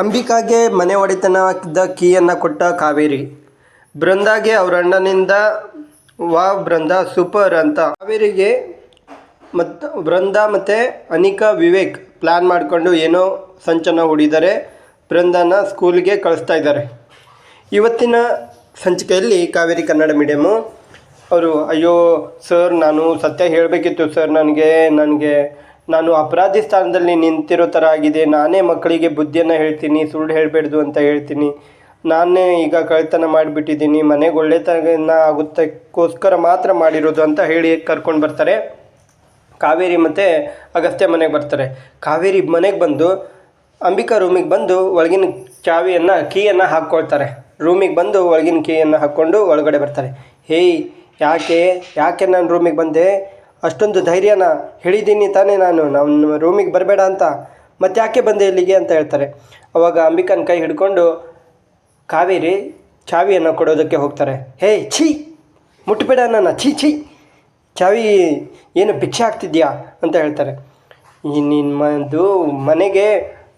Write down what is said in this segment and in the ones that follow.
ಅಂಬಿಕಾಗೆ ಮನೆ ಒಡೆತನದ ಕೀಯನ್ನು ಕೊಟ್ಟ ಕಾವೇರಿ. ಬೃಂದಾಗೆ ಅವ್ರ ಅಣ್ಣನಿಂದ ವಾ ಬೃಂದ ಸೂಪರ್ ಅಂತ. ಕಾವೇರಿಗೆ ಮತ್ತು ಬೃಂದ ಮತ್ತು ಅನಿಕಾ, ವಿವೇಕ್ ಪ್ಲ್ಯಾನ್ ಮಾಡಿಕೊಂಡು ಏನೋ ಸಂಚನ ಹೂಡಿದ್ದಾರೆ. ಬೃಂದನ ಸ್ಕೂಲ್ಗೆ ಕಳಿಸ್ತಾ ಇದ್ದಾರೆ. ಇವತ್ತಿನ ಸಂಚಿಕೆಯಲ್ಲಿ ಕಾವೇರಿ ಕನ್ನಡ ಮೀಡಿಯಮ್ಮು ಅವರು, ಅಯ್ಯೋ ಸರ್ ನಾನು ಸತ್ಯ ಹೇಳಬೇಕಿತ್ತು ಸರ್ ನನಗೆ ನನಗೆ ನಾನು ಅಪರಾಧಿ ಸ್ಥಾನದಲ್ಲಿ ನಿಂತಿರೋ ಥರ ಆಗಿದೆ. ನಾನೇ ಮಕ್ಕಳಿಗೆ ಬುದ್ಧಿಯನ್ನು ಹೇಳ್ತೀನಿ, ಸುಳ್ಳು ಹೇಳಬೇಡ್ದು ಅಂತ ಹೇಳ್ತೀನಿ. ನಾನೇ ಈಗ ಕಳ್ತನ ಮಾಡಿಬಿಟ್ಟಿದ್ದೀನಿ. ಮನೆಗೆ ಒಳ್ಳೆತನ ಆಗುತ್ತಕ್ಕೋಸ್ಕರ ಮಾತ್ರ ಮಾಡಿರೋದು ಅಂತ ಹೇಳಿ ಕರ್ಕೊಂಡು ಬರ್ತಾರೆ. ಕಾವೇರಿ ಮತ್ತು ಅಗಸ್ತ್ಯ ಮನೆಗೆ ಬರ್ತಾರೆ. ಕಾವೇರಿ ಮನೆಗೆ ಬಂದು, ಅಂಬಿಕಾ ರೂಮಿಗೆ ಬಂದು ಒಳಗಿನ ಚಾವಿಯನ್ನು, ಕೀಯನ್ನು ಹಾಕ್ಕೊಳ್ತಾರೆ. ರೂಮಿಗೆ ಬಂದು ಒಳಗಿನ ಕೀಯನ್ನು ಹಾಕ್ಕೊಂಡು ಒಳಗಡೆ ಬರ್ತಾರೆ. ಹೇಯ್, ಯಾಕೆ ಯಾಕೆ ನಾನು ರೂಮಿಗೆ ಬಂದೆ? ಅಷ್ಟೊಂದು ಧೈರ್ಯನ ಹೇಳಿದ್ದೀನಿ ತಾನೇ ನಾನು. ನಮ್ಮ ರೂಮಿಗೆ ಬರಬೇಡ ಅಂತ ಮತ್ತೆ ಯಾಕೆ ಬಂದೆ ಇಲ್ಲಿಗೆ ಅಂತ ಹೇಳ್ತಾರೆ. ಅವಾಗ ಅಂಬಿಕನ ಕೈ ಹಿಡ್ಕೊಂಡು, ಕಾವೇರಿ, ಚಾವಿಯನ್ನು ಕೊಡೋದಕ್ಕೆ ಹೋಗ್ತಾರೆ. ಹೇ, ಛೀ! ಮುಟ್ಟಬೇಡ ನನ್ನ, ಛೀ ಛೀ! ಚಾವಿ ಏನು ಭಿಕ್ಷೆ ಆಗ್ತಿದ್ಯಾ ಅಂತ ಹೇಳ್ತಾರೆ. ನಿನ್ನದು ಮನೆಗೆ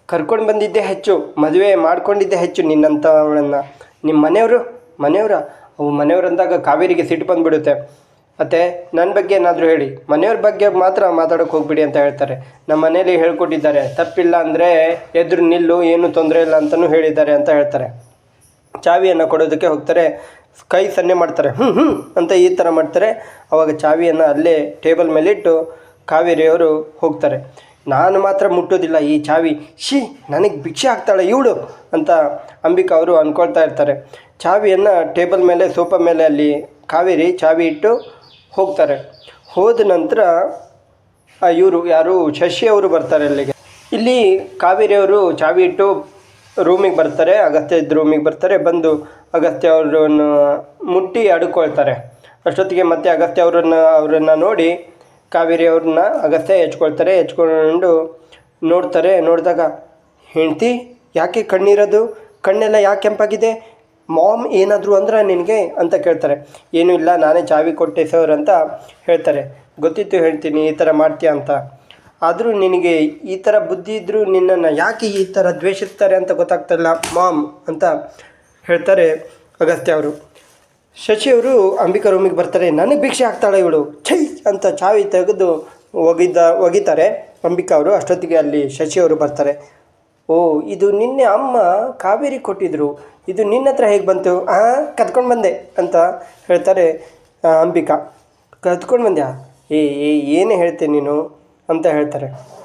ಕರ್ಕೊಂಡು ಬಂದಿದ್ದೇ ಹೆಚ್ಚು, ಮದುವೆ ಮಾಡ್ಕೊಂಡಿದ್ದೆ ಹೆಚ್ಚು ನಿನ್ನಂಥವಳನ್ನು ನಿಮ್ಮ ಮನೆಯವರು? ಮನೆಯವರ? ಅವು ಮನೆಯವ್ರು ಅಂದಾಗ ಕಾವೇರಿಗೆ ಸಿಟ್ಟು ಬಂದುಬಿಡುತ್ತೆ. ಮತ್ತು ನನ್ನ ಬಗ್ಗೆ ಏನಾದರೂ ಹೇಳಿ. ಮನೆಯವ್ರ ಬಗ್ಗೆ ಮಾತ್ರ ಮಾತಾಡೋಕೆ ಹೋಗ್ಬಿಡಿ ಅಂತ ಹೇಳ್ತಾರೆ. ನಮ್ಮ ಮನೇಲಿ ಹೇಳ್ಕೊಟ್ಟಿದ್ದಾರೆ. ತಪ್ಪಿಲ್ಲ ಅಂದರೆ ಎದುರು ನಿಲ್ಲು, ಏನು ತೊಂದರೆ ಇಲ್ಲ ಅಂತಲೂ ಹೇಳಿದ್ದಾರೆ ಅಂತ ಹೇಳ್ತಾರೆ. ಚಾವಿಯನ್ನು ಕೊಡೋದಕ್ಕೆ ಹೋಗ್ತಾರೆ. ಕೈ ಸನ್ನೆ ಮಾಡ್ತಾರೆ. ಹ್ಞೂ ಹ್ಞೂ ಅಂತ ಈ ಥರ ಮಾಡ್ತಾರೆ. ಅವಾಗ ಚಾವಿಯನ್ನು ಅಲ್ಲೇ ಟೇಬಲ್ ಮೇಲಿಟ್ಟು ಕಾವೇರಿಯವರು ಹೋಗ್ತಾರೆ. ನಾನು ಮಾತ್ರ ಮುಟ್ಟೋದಿಲ್ಲ ಈ ಚಾವಿ. ಶಿ ನನಗೆ ಭಿಕ್ಷೆ ಆಗ್ತಾಳೆ, ಇವಳು ಅಂತ ಅಂಬಿಕಾ ಅವರು ಅಂದ್ಕೊಳ್ತಾ ಇರ್ತಾರೆ. ಚಾವಿಯನ್ನು ಟೇಬಲ್ ಮೇಲೆ, ಸೋಫಾ ಮೇಲೆ ಅಲ್ಲಿ ಕಾವೇರಿ ಚಾವಿ ಇಟ್ಟು ಹೋಗ್ತಾರೆ. ಹೋದ ನಂತರ ಇವರು ಯಾರು, ಶಶಿ ಅವರು ಬರ್ತಾರೆ ಅಲ್ಲಿಗೆ. ಇಲ್ಲಿ ಕಾವೇರಿಯವರು ಚಾವಿ ಇಟ್ಟು ರೂಮಿಗೆ ಬರ್ತಾರೆ, ಅಗತ್ಯ ಇದ್ದ ರೂಮಿಗೆ ಬರ್ತಾರೆ, ಬಂದು ಅಗತ್ಯ ಅವರನ್ನು ಮುಟ್ಟಿ ಅಡ್ಕೊಳ್ತಾರೆ ಅಷ್ಟೊತ್ತಿಗೆ ಮತ್ತೆ ಅಗತ್ಯ ಅವರನ್ನು ಅವರನ್ನು ನೋಡಿ ಕಾವೇರಿ ಅವ್ರನ್ನ ಅಗತ್ಯ ಹೆಚ್ಕೊಳ್ತಾರೆ, ಹೆಚ್ಕೊಂಡು ನೋಡ್ತಾರೆ. ನೋಡಿದಾಗ, ಹೆಂಡ್ತಿ, ಯಾಕೆ ಕಣ್ಣಿರೋದು? ಕಣ್ಣೆಲ್ಲ ಯಾಕೆ ಕೆಂಪಾಗಿದೆ? ಮಾಮ್ ಏನಾದರೂ ಅಂದ್ರೆ ನಿನಗೆ ಅಂತ ಕೇಳ್ತಾರೆ. ಏನೂ ಇಲ್ಲ, ನಾನೇ ಚಾವಿ ಕೊಟ್ಟೆ ಸರ್ ಅಂತ ಹೇಳ್ತಾರೆ. ಗೊತ್ತಿತ್ತು ಹೇಳ್ತೀನಿ, ಈ ಥರ ಮಾಡ್ತೀಯ ಅಂತ. ಆದರೂ ನಿನಗೆ ಈ ಥರ ಬುದ್ಧಿ ಇದ್ದರೂ ನಿನ್ನನ್ನು ಯಾಕೆ ಈ ಥರ ದ್ವೇಷಿಸ್ತಾರೆ ಅಂತ ಗೊತ್ತಾಗ್ತಲ್ಲ ಮಾಮ್ ಅಂತ ಹೇಳ್ತಾರೆ ಅಗಸ್ತ್ಯ ಅವರು. ಶಶಿಯವರು ಅಂಬಿಕಾ ರೂಮಿಗೆ ಬರ್ತಾರೆ. ನನಗೆ ಭಿಕ್ಷೆ ಹಾಕ್ತಾಳೆ ಇವಳು. ಛೈ ಅಂತ ಚಾವಿ ತೆಗೆದು ಒಗಿದ, ಒಗಿತಾರೆ ಅಂಬಿಕಾ ಅವರು. ಅಷ್ಟೊತ್ತಿಗೆ ಅಲ್ಲಿ ಶಶಿಯವರು ಬರ್ತಾರೆ. ಓ, ಇದು ನಿನ್ನೆ ಅಮ್ಮ ಕಾವೇರಿ ಕೊಟ್ಟಿದ್ರು. ಇದು ನಿನ್ನ ಹತ್ರ ಹೇಗೆ ಬಂತು? ಹಾಂ ಕದ್ಕೊಂಡು ಬಂದೆ ಅಂತ ಹೇಳ್ತಾರೆ ಅಂಬಿಕಾ. ಕದ್ಕೊಂಡು ಬಂದ್ಯಾ? ಏ ಏ, ಏನು ಹೇಳ್ತೆ ನೀನು ಅಂತ ಹೇಳ್ತಾರೆ.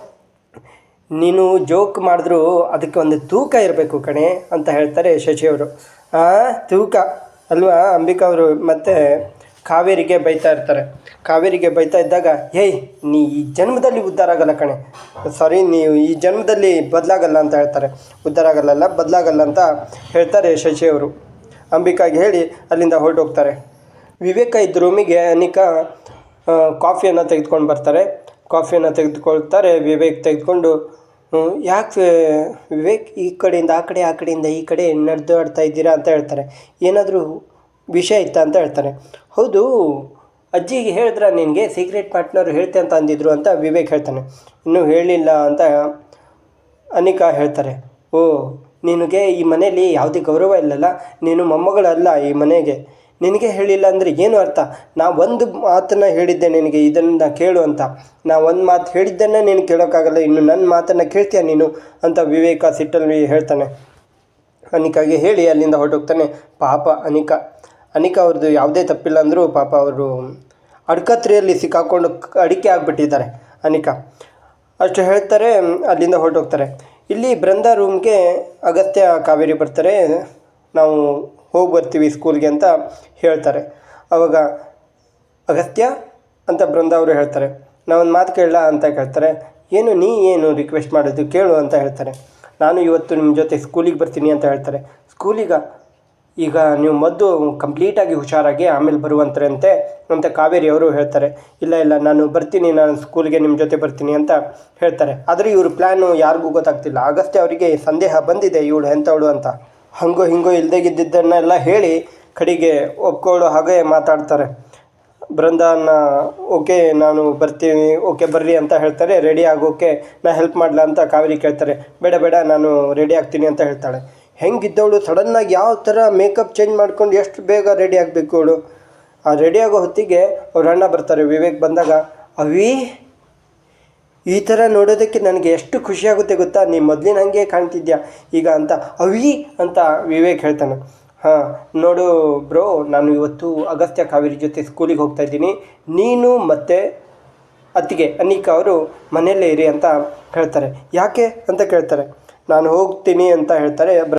ನೀನು ಜೋಕ್ ಮಾಡಿದ್ರು ಅದಕ್ಕೆ ಒಂದು ತೂಕ ಇರಬೇಕು ಕಣೆ ಅಂತ ಹೇಳ್ತಾರೆ ಶಶಿಯವರು. ಆ, ತೂಕ ಅಲ್ವಾ ಅಂಬಿಕಾ ಅವರು? ಮತ್ತೆ ಕಾವೇರಿಗೆ ಬೈತಾ ಇರ್ತಾರೆ. ಕಾವೇರಿಗೆ ಬೈತಾ ಇದ್ದಾಗ ಏಯ್ ನೀ ಈ ಜನ್ಮದಲ್ಲಿ ಉದ್ಧಾರ ಆಗಲ್ಲ ಕಣೆ. ಸಾರಿ ನೀವು ಈ ಜನ್ಮದಲ್ಲಿ ಬದಲಾಗಲ್ಲ ಅಂತ ಹೇಳ್ತಾರೆ. ಉದ್ಧಾರ ಆಗಲ್ಲ ಬದಲಾಗಲ್ಲ ಅಂತ ಹೇಳ್ತಾರೆ ಶಶಿಯವರು ಅಂಬಿಕಾಗೆ ಹೇಳಿ ಅಲ್ಲಿಂದ ಹೊರಟೋಗ್ತಾರೆ. ವಿವೇಕ ಇದ್ದ ರೂಮಿಗೆ ಅನಿಕಾ ಕಾಫಿಯನ್ನು ತೆಗೆದುಕೊಂಡು ಬರ್ತಾರೆ. ಕಾಫಿಯನ್ನು ತೆಗೆದುಕೊಳ್ತಾರೆ. ವಿವೇಕ್ ತೆಗೆದುಕೊಂಡು ಯಾಕೆ ವಿವೇಕ್, ಈ ಕಡೆಯಿಂದ ಆ ಕಡೆ, ಆ ಕಡೆಯಿಂದ ಈ ಕಡೆ ನಡೆದಾಡ್ತಾ ಇದ್ದೀರಾ? ಅಂತ ಹೇಳ್ತಾರೆ. ಏನಾದರೂ ವಿಷಯ ಇತ್ತ ಅಂತ ಹೇಳ್ತಾನೆ ಹೌದು, ಅಜ್ಜಿಗೆ ಹೇಳಿದ್ರ ನಿನಗೆ ಸೀಕ್ರೆಟ್ ಪಾರ್ಟ್ನರ್ ಹೇಳ್ತೆ ಅಂತ ಅಂದಿದ್ರು ಅಂತ ವಿವೇಕ್ ಹೇಳ್ತಾನೆ. ಇನ್ನೂ ಹೇಳಿಲ್ಲ ಅಂತ ಅನಿಕಾ ಹೇಳ್ತಾರೆ. ಓ, ನಿನಗೆ ಈ ಮನೆಯಲ್ಲಿ ಯಾವುದೇ ಗೌರವ ಇಲ್ಲಲ್ಲ? ನೀನು ಮೊಮ್ಮಗಳಲ್ಲ ಈ ಮನೆಗೆ. ನಿನಗೆ ಹೇಳಿಲ್ಲ ಅಂದರೆ ಏನು ಅರ್ಥ? ನಾ ಒಂದು ಮಾತನ್ನು ಹೇಳಿದ್ದೆ ನಿನಗೆ, ಇದನ್ನು ಕೇಳು ಅಂತ. ನಾ ಒಂದು ಮಾತು ಹೇಳಿದ್ದನ್ನು ನೀನು ಕೇಳೋಕ್ಕಾಗಲ್ಲ ಇನ್ನು ನನ್ನ ಮಾತನ್ನು ಕೇಳ್ತೀಯ ನೀನು? ಅಂತ ವಿವೇಕ ಸಿಟ್ಟಲ್ಲಿ ಹೇಳ್ತಾನೆ. ಅನಿಕಾಗೆ ಹೇಳಿ ಅಲ್ಲಿಂದ ಹೊರಟೋಗ್ತಾನೆ. ಪಾಪ ಅನಿಕಾ. ಅನಿಕಾ ಅವ್ರದ್ದು ಯಾವುದೇ ತಪ್ಪಿಲ್ಲ ಅಂದರೂ ಪಾಪ ಅವರು ಅಡ್ಕತ್ರಿಯಲ್ಲಿ ಸಿಕ್ಕಾಕೊಂಡು ಅಡಿಕೆ ಆಗಿಬಿಟ್ಟಿದ್ದಾರೆ ಅನಿಕಾ. ಅಷ್ಟು ಹೇಳ್ತಾರೆ, ಅಲ್ಲಿಂದ ಹೊರಟೋಗ್ತಾರೆ. ಇಲ್ಲಿ ಬೃಂದ ರೂಮ್ಗೆ ಅಗತ್ಯ ಕಾವೇರಿ ಬರ್ತಾರೆ. ನಾವು ಹೋಗಿ ಬರ್ತೀವಿ ಸ್ಕೂಲ್ಗೆ ಅಂತ ಹೇಳ್ತಾರೆ. ಅವಾಗ ಅಗತ್ಯ ಅಂತ ಬೃಂದ ಅವರು ಹೇಳ್ತಾರೆ. ನಾವೊಂದು ಮಾತು ಕೇಳಲ್ಲ ಅಂತ ಕೇಳ್ತಾರೆ. ಏನು, ನೀ ಏನು ರಿಕ್ವೆಸ್ಟ್ ಮಾಡೋದು ಕೇಳು ಅಂತ ಹೇಳ್ತಾರೆ. ನಾನು ಇವತ್ತು ನಿಮ್ಮ ಜೊತೆ ಸ್ಕೂಲಿಗೆ ಬರ್ತೀನಿ ಅಂತ ಹೇಳ್ತಾರೆ. ಸ್ಕೂಲಿಗ ಈಗ ನೀವು ಮದ್ದು ಕಂಪ್ಲೀಟಾಗಿ ಹುಷಾರಾಗಿ ಆಮೇಲೆ ಬರುವಂತರಂತೆ ಅಂತ ಕಾವೇರಿ ಅವರು ಹೇಳ್ತಾರೆ. ಇಲ್ಲ ಇಲ್ಲ, ನಾನು ಬರ್ತೀನಿ, ನಾನು ಸ್ಕೂಲ್ಗೆ ನಿಮ್ಮ ಜೊತೆ ಬರ್ತೀನಿ ಅಂತ ಹೇಳ್ತಾರೆ. ಆದರೆ ಇವರು ಪ್ಲ್ಯಾನು ಯಾರಿಗೂ ಗೊತ್ತಾಗ್ತಿಲ್ಲ. ಆಗಷ್ಟೇ ಅವರಿಗೆ ಸಂದೇಹ ಬಂದಿದೆ, ಇವಳು ಎಂಥವಳು ಅಂತ. ಹಂಗೋ, ಹಿಂಗೋ ಇಲ್ಲದೆ ಇದ್ದಿದ್ದನ್ನೆಲ್ಲ ಹೇಳಿ ಕಡೆಗೆ ಒಪ್ಕೊಳ್ಳೋ ಹಾಗೆ ಮಾತಾಡ್ತಾರೆ. ಬೃಂದಾನ, ಓಕೆ, ನಾನು ಬರ್ತೀನಿ, ಓಕೆ, ಬರ್ರಿ ಅಂತ ಹೇಳ್ತಾರೆ. ರೆಡಿ ಆಗೋಕೆ ನಾ ಹೆಲ್ಪ್ ಮಾಡಲ ಅಂತ ಕಾವೇರಿ ಕೇಳ್ತಾರೆ. ಬೇಡ ಬೇಡ, ನಾನು ರೆಡಿ ಆಗ್ತೀನಿ ಅಂತ ಹೇಳ್ತಾಳೆ. ಹೆಂಗಿದ್ದವಳು ಸಡನ್ನಾಗಿ ಯಾವ ಥರ ಮೇಕಪ್ ಚೇಂಜ್ ಮಾಡ್ಕೊಂಡು ಎಷ್ಟು ಬೇಗ ರೆಡಿ ಆಗಬೇಕು ಅವಳು? ಆ ರೆಡಿ ಆಗೋ ಹೊತ್ತಿಗೆ ಅವ್ರ ಅಣ್ಣ ಬರ್ತಾರೆ, ವಿವೇಕ್ ಬಂದಾಗ, ಅವಿ, ಈ ಥರ ನೋಡೋದಕ್ಕೆ ನನಗೆ ಎಷ್ಟು ಖುಷಿಯಾಗುತ್ತೆ ಗೊತ್ತಾ? ನೀ ಮೊದಲಿನ ಹಾಗೆ ಕಾಣ್ತಿದ್ಯಾ? ಈಗ ಅಂತ, ಅವಿ ಅಂತ ವಿವೇಕ್ ಹೇಳ್ತಾನೆ. ಹಾಂ, ನೋಡು ಬ್ರೋ ನಾನು ಇವತ್ತು ಅಗಸ್ತ್ಯ ಕಾವೇರಿ ಜೊತೆ ಸ್ಕೂಲಿಗೆ ಹೋಗ್ತಾ ಇದ್ದೀನಿ. ನೀನು ಮತ್ತು ಅತ್ತಿಗೆ, ಅನಿಕಾ ಅವರು ಮನೆಯಲ್ಲೇ ಇರಿ ಅಂತ ಹೇಳ್ತಾರೆ. ಯಾಕೆ? ಅಂತ ಕೇಳ್ತಾರೆ. ನಾನು ಹೋಗ್ತೀನಿ ಅಂತ ಹೇಳ್ತಾರೆ.